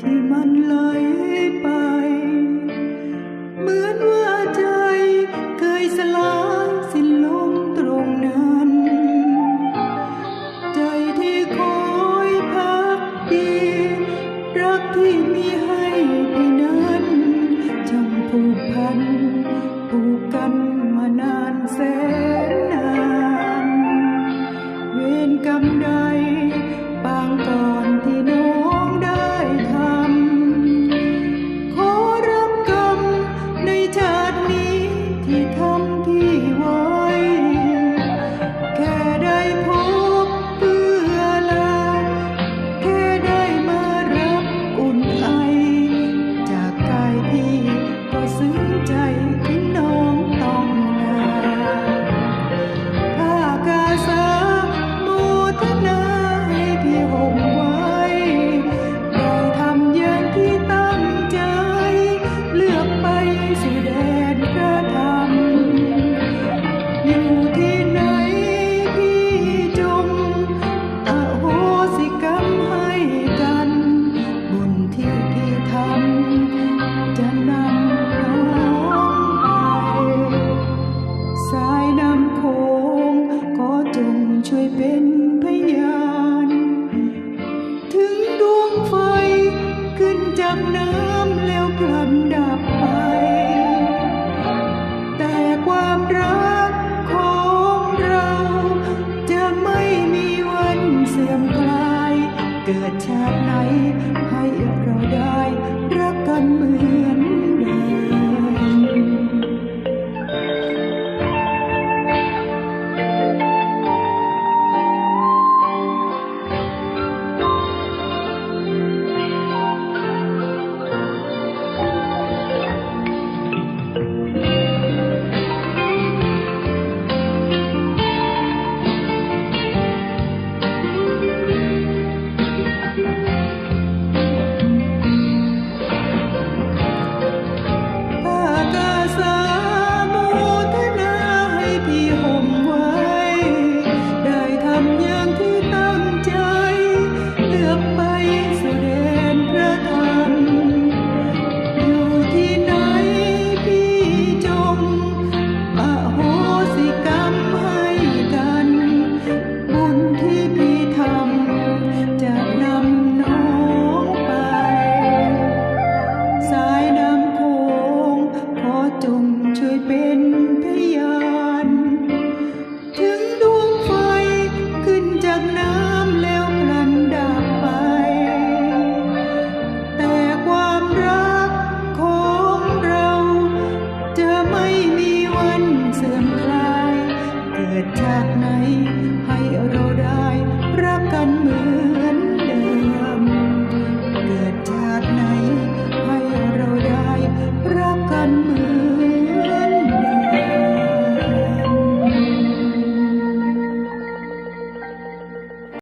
ที่มันไหลไป เหมือนว่าใจเคยสลายสิ้นลมตรงนั้น ใจที่คอยพักดี รักที่มีให้ไปนั้นจำผูกพันผูก ช่วยเป็นพยาน ถึงดวงไฟขึ้นจากน้ำแล้วกลับดับไป แต่ความรักของเราจะไม่มีวันเสื่อมคลาย เกิดชาติไหนให้เราได้รักกันเหมือน